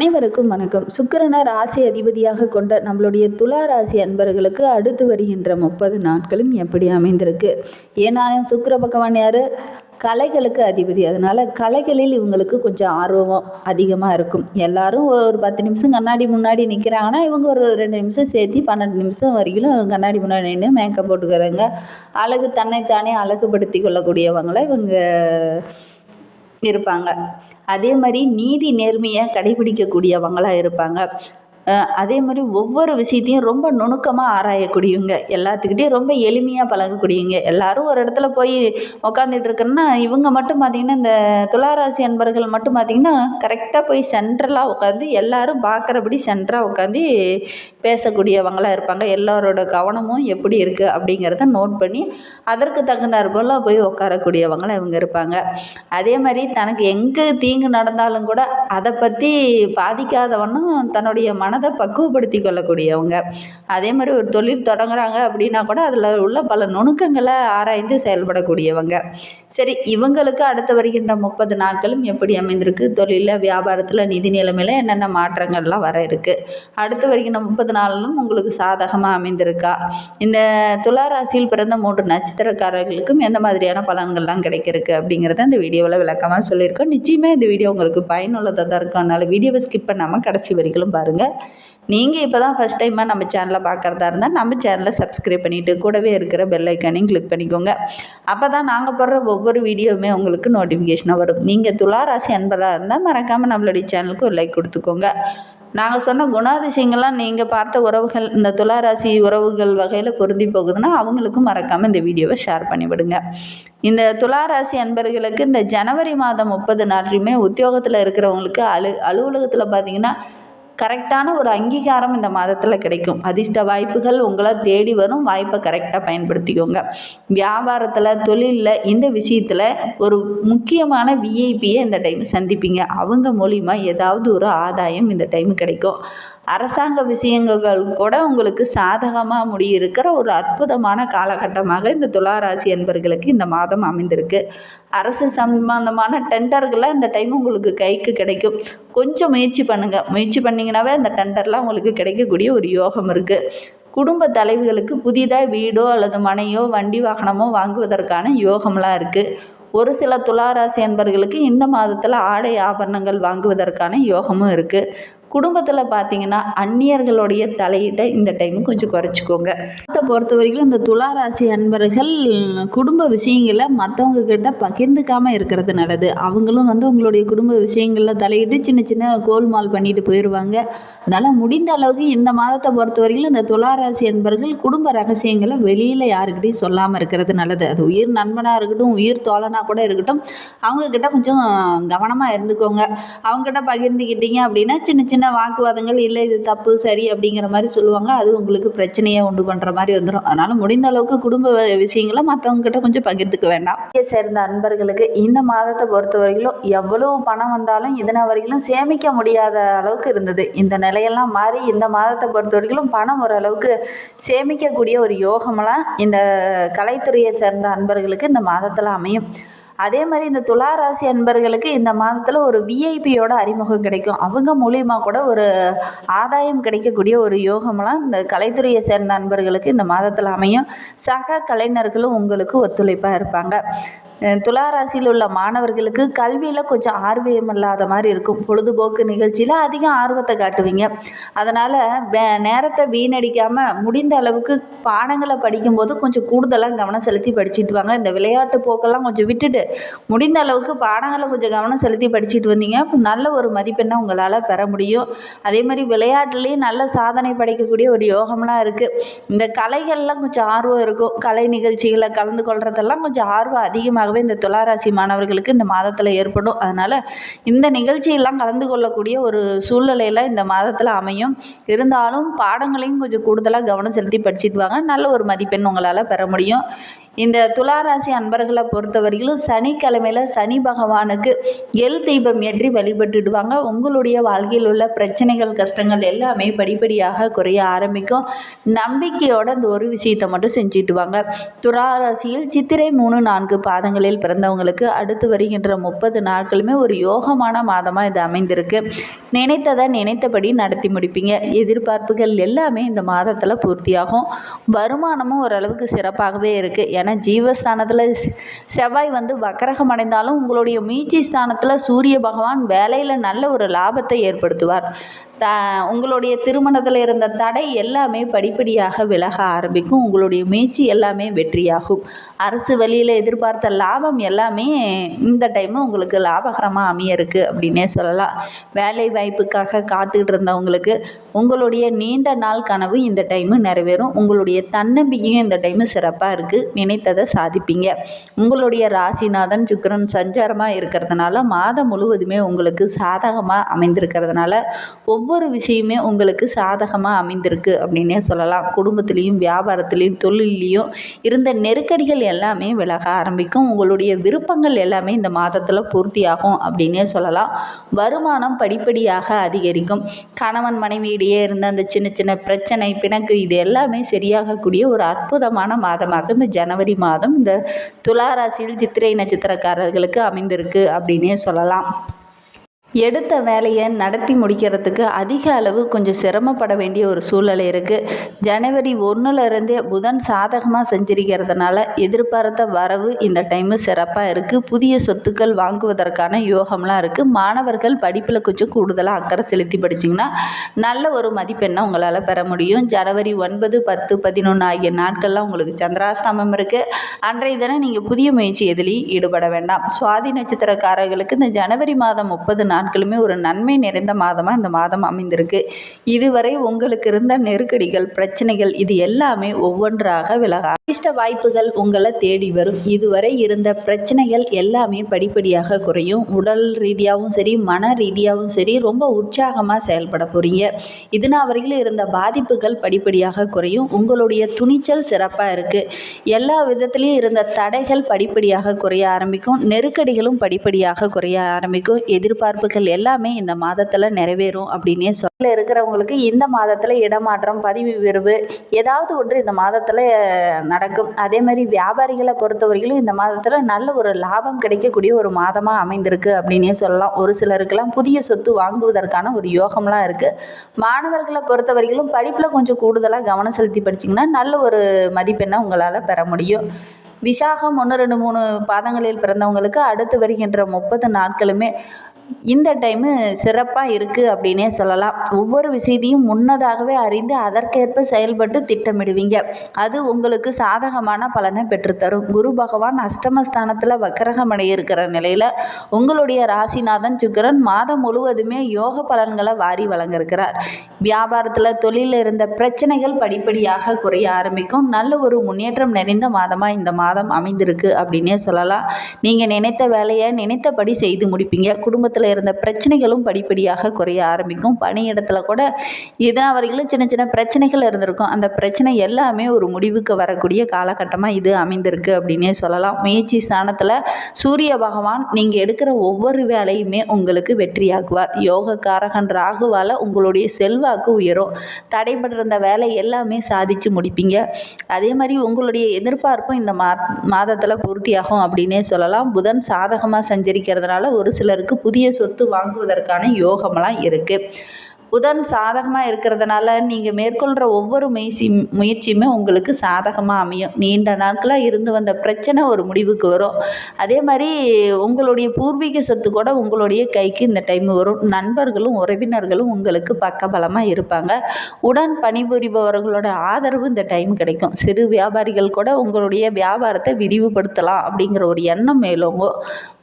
அனைவருக்கும் வணக்கம். சுக்கிரனை ராசி அதிபதியாக கொண்ட நம்மளுடைய துலா ராசி அன்பர்களுக்கு அடுத்து வருகின்ற முப்பது நாட்களும் எப்படி அமைந்திருக்கு? ஏன்னா சுக்கிர பகவான் யார்? கலைகளுக்கு அதிபதி. அதனால் கலைகளில் இவங்களுக்கு கொஞ்சம் ஆர்வம் அதிகமாக இருக்கும். எல்லாரும் ஒரு பத்து நிமிஷம் கண்ணாடி முன்னாடி நிற்கிறாங்கன்னா இவங்க ஒரு ரெண்டு நிமிஷம் சேர்த்து பன்னெண்டு நிமிஷம் வரைக்கும் கண்ணாடி முன்னாடி நின்று மேக்கப் போட்டுக்கிறாங்க. அழகு தன்னைத்தானே அழகுபடுத்தி கொள்ளக்கூடியவங்களை இவங்க இருப்பாங்க. அதே மாதிரி நீதி நேர்மையை கடைபிடிக்கக்கூடியவங்களாக இருப்பாங்க. அதே மாதிரி ஒவ்வொரு விஷயத்தையும் ரொம்ப நுணுக்கமாக ஆராயக்கூடியவங்க. எல்லாத்துக்கிட்டேயும் ரொம்ப எளிமையாக பழகக்கூடியவங்க. எல்லாரும் ஒரு இடத்துல போய் உக்காந்துட்டு இருக்கோன்னா இவங்க மட்டும் பார்த்திங்கன்னா இந்த துளாராசி அன்பர்கள் மட்டும் பார்த்திங்கன்னா கரெக்டாக போய் சென்ட்ரலாக உட்காந்து எல்லாரும் பார்க்குறபடி சென்டராக உட்காந்து பேசக்கூடியவங்களாக இருப்பாங்க. எல்லாரோட கவனமும் எப்படி இருக்குது அப்படிங்கிறத நோட் பண்ணி அதற்கு தகுந்தாற் போல் போய் உட்காரக்கூடியவங்களாக இவங்க இருப்பாங்க. அதே மாதிரி தனக்கு எங்கே தீங்கு நடந்தாலும் கூட அதை பற்றி பாதிக்காதவனும் தன்னுடைய மன மனதை பக்குவப்படுத்தி கொள்ளக்கூடியவங்க. அதே மாதிரி ஒரு தொழில் தொடங்குறாங்க அப்படின்னா கூட அதில் உள்ள பல நுணுக்கங்களை ஆராய்ந்து செயல்படக்கூடியவங்க. சரி இவங்களுக்கு அடுத்து வருகின்ற முப்பது நாட்களும் எப்படி அமைந்திருக்கு? தொழிலில் வியாபாரத்தில் நிதி நிலைமையில் என்னென்ன மாற்றங்கள்லாம் வர இருக்குது அடுத்து வருகின்ற முப்பது நாளிலும் உங்களுக்கு சாதகமாக அமைந்திருக்கா? இந்த துலா ராசியில் பிறந்த மூன்று நட்சத்திரக்காரர்களுக்கும் எந்த மாதிரியான பலன்கள்லாம் கிடைக்கிறதுக்கு அப்படிங்கிறத இந்த வீடியோவில் விளக்கமாக சொல்லியிருக்கோம். நிச்சயமாக இந்த வீடியோ உங்களுக்கு பயனுள்ளதாக தான் இருக்கும். அதனால் வீடியோவை ஸ்கிப் பண்ணாமல் கடைசி வரிகளும் பாருங்கள் நீங்கள் இப்போ தான் ஃபஸ்ட் டைமாக நம்ம சேனலை பார்க்குறதா இருந்தால் நம்ம சேனலை சப்ஸ்கிரைப் பண்ணிவிட்டு கூடவே இருக்கிற பெல் ஐக்கானையும் கிளிக் பண்ணிக்கோங்க. அப்போ தான் நாங்கள் போடுற ஒவ்வொரு வீடியோவுமே உங்களுக்கு நோட்டிஃபிகேஷனாக வரும். நீங்கள் துளாராசி அன்பராக இருந்தால் மறக்காமல் நம்மளுடைய சேனலுக்கு ஒரு லைக் கொடுத்துக்கோங்க. நாங்கள் சொன்ன குணாதிசயங்கள்லாம் நீங்கள் பார்த்த உறவுகள் இந்த துளாராசி உறவுகள் வகையில் பொருந்தி போகுதுன்னா அவங்களுக்கும் மறக்காமல் இந்த வீடியோவை ஷேர் பண்ணிவிடுங்க. இந்த துளாராசி அன்பர்களுக்கு இந்த ஜனவரி மாதம் முப்பது நாட்களுமே உத்தியோகத்தில் இருக்கிறவங்களுக்கு அலு அலுவலகத்தில் பார்த்தீங்கன்னா கரெக்டான ஒரு அங்கீகாரம் இந்த மாதத்தில் கிடைக்கும். அதிர்ஷ்ட வாய்ப்புகள் உங்களை தேடி வரும். வாய்ப்பை கரெக்டாக பயன்படுத்திக்கோங்க. வியாபாரத்தில் தொழிலில் இந்த விஷயத்தில் ஒரு முக்கியமான விஐபியை இந்த டைம் சந்திப்பீங்க. அவங்க மூலிமா ஏதாவது ஒரு ஆதாயம் இந்த டைம் கிடைக்கும். அரசாங்க விஷயங்கள் கூட உங்களுக்கு சாதகமாக முடியிருக்கிற ஒரு அற்புதமான காலகட்டமாக இந்த துளாராசி என்பர்களுக்கு இந்த மாதம் அமைந்திருக்கு. அரசு சம்பந்தமான டெண்டர்களை இந்த டைம் உங்களுக்கு கைக்கு கிடைக்கும். கொஞ்சம் முயற்சி பண்ணுங்கள் முயற்சி பண்ணிங்கனாவே அந்த டெண்டர்லாம் உங்களுக்கு கிடைக்கக்கூடிய ஒரு யோகம் இருக்குது குடும்ப தலைவிகளுக்கு புதிதாக வீடோ அல்லது மனையோ வண்டி வாகனமோ வாங்குவதற்கான யோகம்லாம் இருக்குது ஒரு சில துளாராசி என்பர்களுக்கு இந்த மாதத்தில் ஆடை ஆபரணங்கள் வாங்குவதற்கான யோகமும் இருக்குது குடும்பத்தில் பார்த்தீங்கன்னா அந்நியர்களுடைய தலையீட்டை இந்த டைம் கொஞ்சம் குறைச்சிக்கோங்க. அதை பொறுத்த வரைக்கும் இந்த துளாராசி அன்பர்கள் குடும்ப விஷயங்களை மற்றவங்க கிட்ட பகிர்ந்துக்காமல் இருக்கிறது நல்லது. அவங்களும் வந்து உங்களுடைய குடும்ப விஷயங்களில் தலையிட்டு சின்ன சின்ன கோல்மால் பண்ணிட்டு போயிடுவாங்க அதனால் முடிந்த அளவுக்கு இந்த மாதத்தை பொறுத்த வரைக்கும் இந்த துளாராசி அன்பர்கள் குடும்ப ரகசியங்களை வெளியில் யாருக்கிட்டையும் சொல்லாமல் இருக்கிறது நல்லது. அது உயிர் நண்பனாக இருக்கட்டும் உயிர் தோழனாக கூட இருக்கட்டும் அவங்கக்கிட்ட கொஞ்சம் கவனமாக இருந்துக்கோங்க. அவங்ககிட்ட பகிர்ந்துக்கிட்டீங்க அப்படின்னா சின்ன சின்ன வாக்குவாதங்கள்? இல்லை இது தப்பு சரி அப்படிங்கிற மாதிரி சொல்லுவாங்க. அது உங்களுக்கு பிரச்சனையை உண்டு பண்ணுற மாதிரி வந்துடும் அதனால் முடிந்த அளவுக்கு குடும்ப விஷயங்களை மற்றவங்ககிட்ட கொஞ்சம் பகிர்ந்துக்க வேண்டாம். சேர்ந்த அன்பர்களுக்கு இந்த மாதத்தை பொறுத்த வரைக்கும் எவ்வளவு பணம் வந்தாலும் இதனை வரையிலும் சேமிக்க முடியாத அளவுக்கு இருந்தது. இந்த நிலையெல்லாம் மாறி இந்த மாதத்தை பொறுத்த வரைக்கும் பணம் ஓரளவுக்கு சேமிக்கக்கூடிய ஒரு யோகமெல்லாம் இந்த கலைத்துறையை சேர்ந்த அன்பர்களுக்கு இந்த மாதத்தில் அமையும். அதே மாதிரி இந்த துலா ராசி அன்பர்களுக்கு இந்த மாதத்தில் ஒரு விஐபியோட அறிமுகம் கிடைக்கும். அவங்க மூலியமா கூட ஒரு ஆதாயம் கிடைக்கக்கூடிய ஒரு யோகமெல்லாம் இந்த கலைத்துறையை சேர்ந்த அன்பர்களுக்கு இந்த மாதத்தில் அமையும். சக கலைஞர்களும் உங்களுக்கு ஒத்துழைப்பாக இருப்பாங்க. அஹ் துலா ராசியில் உள்ள மாணவர்களுக்கு கல்வியில் கொஞ்சம் ஆர்வம் இல்லாத மாதிரி இருக்கும். பொழுதுபோக்கு நிகழ்ச்சியில் அதிக ஆர்வத்தை காட்டுவீங்க. அதனால் வே நேரத்தை வீணடிக்காமல் முடிந்த அளவுக்கு பாடங்களை படிக்கும்போது கொஞ்சம் கூடுதலாக கவனம் செலுத்தி படிச்சுட்டு வாங்க. இந்த விளையாட்டு போக்கெல்லாம் கொஞ்சம் விட்டுட்டு முடிந்த அளவுக்கு பாடங்களை கொஞ்சம் கவனம் செலுத்தி படிச்சுட்டு வந்தீங்க. நல்ல ஒரு மதிப்பெண்ணை உங்களால் பெற முடியும். அதே மாதிரி விளையாட்டுலேயும் நல்ல சாதனை படைக்கக்கூடிய ஒரு யோகம்லாம் இருக்குது இந்த கலைகள்லாம் கொஞ்சம் ஆர்வம் இருக்கும். கலை நிகழ்ச்சிகளை கலந்து கொள்றதெல்லாம் கொஞ்சம் ஆர்வம் அதிகமாகவே இந்த துளாராசி மாணவர்களுக்கு இந்த மாதத்தில் ஏற்படும். அதனால் இந்த நிகழ்ச்சியெல்லாம் கலந்து கொள்ளக்கூடிய ஒரு சூழ்நிலையில் இந்த மாதத்தில் அமையும். இருந்தாலும் பாடங்களையும் கொஞ்சம் கூடுதலாக கவனம் செலுத்தி படிச்சுட்டு வாங்க. நல்ல ஒரு மதிப்பெண் உங்களால் பெற முடியும். இந்த துளாராசி அன்பர்களை பொறுத்தவரையிலும் சனிக்கிழமையில் சனி பகவானுக்கு எல் தீபம் ஏற்றி வழிபட்டுடுவாங்க. உங்களுடைய வாழ்க்கையில் உள்ள பிரச்சனைகள் கஷ்டங்கள் எல்லாமே படிப்படியாக குறைய ஆரம்பிக்கும். நம்பிக்கையோட இந்த ஒரு விஷயத்தை மட்டும் செஞ்சுட்டுவாங்க துளாராசியில் சித்திரை மூணு நான்கு பாதங்களில் பிறந்தவங்களுக்கு அடுத்து வருகின்ற முப்பது நாட்களுமே ஒரு யோகமான மாதமாக இது அமைந்திருக்கு. நினைத்ததை நினைத்தபடி நடத்தி முடிப்பீங்க. எதிர்பார்ப்புகள் எல்லாமே இந்த மாதத்தில் பூர்த்தியாகும். வருமானமும் ஓரளவுக்கு சிறப்பாகவே இருக்குது ஏன்னா ஜீவஸ்தானத்தில் செவ்வாய் வந்து வக்கரகம் அடைந்தாலும் உங்களுடைய மீட்சி ஸ்தானத்தில் சூரிய பகவான் வேலையில் நல்ல ஒரு லாபத்தை ஏற்படுத்துவார். த உங்களுடைய திருமணத்தில் இருந்த தடை எல்லாமே படிப்படியாக விலக ஆரம்பிக்கும். உங்களுடைய முயற்சி எல்லாமே வெற்றியாகும். அரசு வழியில் எதிர்பார்த்த லாபம் எல்லாமே இந்த டைமு உங்களுக்கு லாபகரமாக அமைய இருக்குது அப்படின்னே சொல்லலாம். வேலை வாய்ப்புக்காக காத்துக்கிட்டு இருந்தவங்களுக்கு உங்களுடைய நீண்ட நாள் கனவு இந்த டைமு நிறைவேறும். உங்களுடைய தன்னம்பிக்கையும் இந்த டைமு சிறப்பாக இருக்குது நினைத்ததை சாதிப்பீங்க. உங்களுடைய ராசிநாதன் சுக்கிரன் சஞ்சாரமாக இருக்கிறதுனால மாதம் முழுவதுமே உங்களுக்கு சாதகமாக அமைந்திருக்கிறதுனால ஒவ்வொரு ஒவ்வொரு விஷயமே உங்களுக்கு சாதகமாக அமைந்திருக்கு அப்படின்னே சொல்லலாம். குடும்பத்துலேயும் வியாபாரத்துலேயும் தொழிலையும் இருந்த நெருக்கடிகள் எல்லாமே விலக ஆரம்பிக்கும். உங்களுடைய விருப்பங்கள் எல்லாமே இந்த மாதத்தில் பூர்த்தியாகும் அப்படின்னே சொல்லலாம். வருமானம் படிப்படியாக அதிகரிக்கும். கணவன் மனைவியிடையே இருந்த அந்த சின்ன சின்ன பிரச்சனை பிணக்கு இது எல்லாமே சரியாகக்கூடிய ஒரு அற்புதமான மாதமாக இந்த ஜனவரி மாதம் இந்த துளாராசியில் சித்திரை நட்சத்திரக்காரர்களுக்கு அமைந்திருக்கு அப்படின்னே சொல்லலாம். எடுத்த வேலையை நடத்தி முடிக்கிறதுக்கு அதிக அளவு கொஞ்சம் சிரமப்பட வேண்டிய ஒரு சூழ்நிலை இருக்குது ஜனவரி ஒன்றுலேருந்தே புதன் சாதகமாக செஞ்சிருக்கிறதுனால எதிர்பார்த்த வரவு இந்த டைமு சிறப்பாக இருக்குது புதிய சொத்துக்கள் வாங்குவதற்கான யோகம்லாம் இருக்குது மாணவர்கள் படிப்பில் கொஞ்சம் கூடுதலாக அக்கறை செலுத்தி படிச்சிங்கன்னா நல்ல ஒரு மதிப்பெண்ணை உங்களால் பெற முடியும். ஜனவரி ஒன்பது பத்து பதினொன்று ஆகிய நாட்கள்லாம் உங்களுக்கு சந்திராசிரமம் இருக்குது அன்றைய தினம் நீங்கள் புதிய முயற்சி எதிலையும் ஈடுபட வேண்டாம். சுவாதி நட்சத்திரக்காரர்களுக்கு இந்த ஜனவரி மாதம் முப்பது நாள் நாட்களுமே ஒரு நன்மை நிறைந்த மாதமாக இந்த மாதம் அமைந்திருக்கு. இதுவரை உங்களுக்கு இருந்த நெருக்கடிகள் பிரச்சனைகள் இது எல்லாமே ஒவ்வொன்றாக விலக அதிர்ஷ்ட வாய்ப்புகள் உங்களை தேடி வரும். இதுவரை இருந்த பிரச்சனைகள் எல்லாமே படிப்படியாக குறையும். உடல் ரீதியாகவும் சரி மன ரீதியாகவும் சரி ரொம்ப உற்சாகமாக செயல்பட போகிறீங்க இதனால் வரையில் இருந்த பாதிப்புகள் படிப்படியாக குறையும். உங்களுடைய துணிச்சல் சிறப்பாக இருக்குது எல்லா விதத்துலேயும் இருந்த தடைகள் படிப்படியாக குறைய ஆரம்பிக்கும். நெருக்கடிகளும் படிப்படியாக குறைய ஆரம்பிக்கும். எதிர்பார்ப்பு எதிர்பார்ப்புகள் எல்லாமே இந்த மாதத்தில் நிறைவேறும் அப்படின்னே சொல்ல இருக்கிறவங்களுக்கு இந்த மாதத்தில் இடமாற்றம் பதவி உயர்வு ஏதாவது ஒன்று இந்த மாதத்தில் நடக்கும். அதே மாதிரி வியாபாரிகளை பொறுத்தவரையிலும் இந்த மாதத்தில் நல்ல ஒரு லாபம் கிடைக்கக்கூடிய ஒரு மாதமாக அமைந்திருக்கு அப்படின்னே சொல்லலாம். ஒரு சிலருக்கெல்லாம் புதிய சொத்து வாங்குவதற்கான ஒரு யோகம்லாம் இருக்குது மாணவர்களை பொறுத்தவரையிலும் படிப்பில் கொஞ்சம் கூடுதலாக கவனம் செலுத்தி படிச்சிங்கன்னா நல்ல ஒரு மதிப்பெண்ணை உங்களால் பெற முடியும். விசாகம் ஒன்று ரெண்டு மூணு பாதங்களில் பிறந்தவங்களுக்கு அடுத்து வருகின்ற முப்பது நாட்களுமே இந்த டைமு சிறப்பாக இருக்குது அப்படின்னே சொல்லலாம். ஒவ்வொரு விஷயத்தையும் முன்னதாகவே அறிந்து அதற்கேற்ப செயல்பட்டு திட்டமிடுவீங்க. அது உங்களுக்கு சாதகமான பலனை பெற்றுத்தரும். குரு பகவான் அஷ்டமஸ்தானத்தில் வக்கரகமடை இருக்கிற நிலையில் உங்களுடைய ராசிநாதன் சுக்கிரன் மாதம் முழுவதுமே யோக பலன்களை வாரி வழங்கிருக்கிறார் வியாபாரத்தில் தொழிலில் இருந்த பிரச்சனைகள் படிப்படியாக குறைய ஆரம்பிக்கும். நல்ல ஒரு முன்னேற்றம் நிறைந்த மாதமாக இந்த மாதம் அமைந்திருக்கு அப்படின்னே சொல்லலாம். நீங்கள் நினைத்த வேலையை நினைத்தபடி செய்து முடிப்பீங்க. குடும்பத்தில் இருந்த பிரச்சனைகளும் படிப்படியாக குறைய ஆரம்பிக்கும். பணியிடத்தில் கூட இதனால் வரையிலும் சின்ன சின்ன பிரச்சனைகள் இருந்திருக்கும். அந்த பிரச்சனை எல்லாமே ஒரு முடிவுக்கு வரக்கூடிய காலகட்டமாக இது அமைந்திருக்கு அப்படின்னே சொல்லலாம். முயற்சி ஸ்தானத்தில் சூரிய பகவான் நீங்கள் எடுக்கிற ஒவ்வொரு வேலையுமே உங்களுக்கு வெற்றியாக்குவார். யோக காரகன் ராகுவால் உங்களுடைய செல்வாக்கு உயரும். தடைபட்டிருந்த வேலை எல்லாமே சாதிச்சு முடிப்பீங்க. அதே மாதிரி உங்களுடைய எதிர்பார்ப்பும் இந்த மா மாதத்தில் பூர்த்தியாகும் அப்படின்னே சொல்லலாம். புதன் சாதகமாக சஞ்சரிக்கிறதுனால ஒரு சிலருக்கு புதிய சொத்து வாங்குவதற்கான யோகமெல்லாம் இருக்குது புதன் சாதகமாக இருக்கிறதுனால நீங்கள் மேற்கொள்கிற ஒவ்வொரு முயற்சி முயற்சியுமே உங்களுக்கு சாதகமாக அமையும். நீண்ட நாட்களாக இருந்து வந்த பிரச்சனை ஒரு முடிவுக்கு வரும். அதே மாதிரி உங்களுடைய பூர்வீக சொத்து கூட உங்களுடைய கைக்கு இந்த டைம் வரும். நண்பர்களும் உறவினர்களும் உங்களுக்கு பக்கபலமாக இருப்பாங்க. உடன் பணிபுரிபவர்களோட ஆதரவு இந்த டைம் கிடைக்கும். சிறு வியாபாரிகள் கூட உங்களுடைய வியாபாரத்தை விரிவுபடுத்தலாம் அப்படிங்கிற ஒரு எண்ணம் மேலோங்கும்.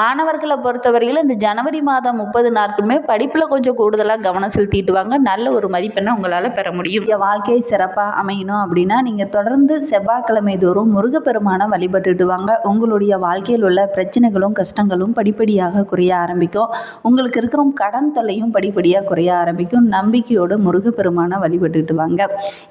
மாணவர்களை பொறுத்தவரையில் இந்த ஜனவரி மாதம் முப்பது நாட்களுமே படிப்பில் கொஞ்சம் கூடுதலாக கவனம் செலுத்திட்டு வழிபட்டுட்டு நல்ல ஒரு மதிப்பெண்ணை உங்களால் பெற முடியும். உங்கள் வாழ்க்கையை சிறப்பாக அமையணும் அப்படின்னா நீங்கள் தொடர்ந்து செவ்வாய்க்கிழமை தோறும் முருகப்பெருமானை வழிபட்டுட்டு வாங்க உங்களுடைய வாழ்க்கையில் உள்ள பிரச்சனைகளும் கஷ்டங்களும் படிப்படியாக குறைய ஆரம்பிக்கும். உங்களுக்கு இருக்கிற கடன் தொல்லையும் படிப்படியாக குறைய ஆரம்பிக்கும். நம்பிக்கையோடு முருகப்பெருமானை வழிபட்டுட்டு வாங்க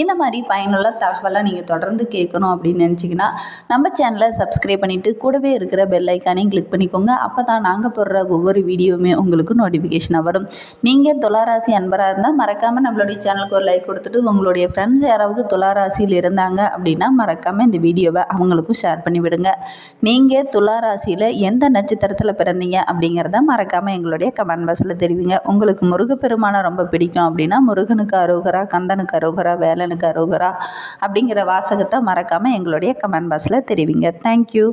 இந்த மாதிரி பயனுள்ள தகவலை நீங்கள் தொடர்ந்து கேட்கணும் அப்படின்னு நினச்சிங்கன்னா நம்ம சேனலை சப்ஸ்கிரைப் பண்ணிவிட்டு கூடவே இருக்கிற பெல் ஐக்கானையும் கிளிக் பண்ணிக்கோங்க. அப்போ தான் நாங்கள் போடுற ஒவ்வொரு வீடியோவுமே உங்களுக்கு நோட்டிஃபிகேஷனாக வரும். நீங்கள் துளாராசி அன்பராக இருந்தால் மறக்காமல் நம்மளுடைய சேனலுக்கு ஒரு லைக் கொடுத்துட்டு உங்களுடைய ஃப்ரெண்ட்ஸ் யாராவது துளாராசியில் இருந்தாங்க அப்படின்னா மறக்காமல் இந்த வீடியோவை அவங்களுக்கும் ஷேர் பண்ணி விடுங்க. நீங்கள் துளாராசியில் எந்த நட்சத்திரத்தில் பிறந்தீங்க அப்படிங்கிறத மறக்காமல் எங்களுடைய கமெண்ட் பாக்ஸில் தெரிவிங்க. உங்களுக்கு முருகப்பெருமானை ரொம்ப பிடிக்கும் அப்படின்னா முருகனுக்கு அரோகரா கந்தனுக்கு அரோகரா வேலனுக்கு அரோகரா அப்படிங்கிற வாசகத்தை மறக்காமல் எங்களுடைய கமெண்ட் பாக்ஸில் தெரிவிங்க. தேங்க்யூ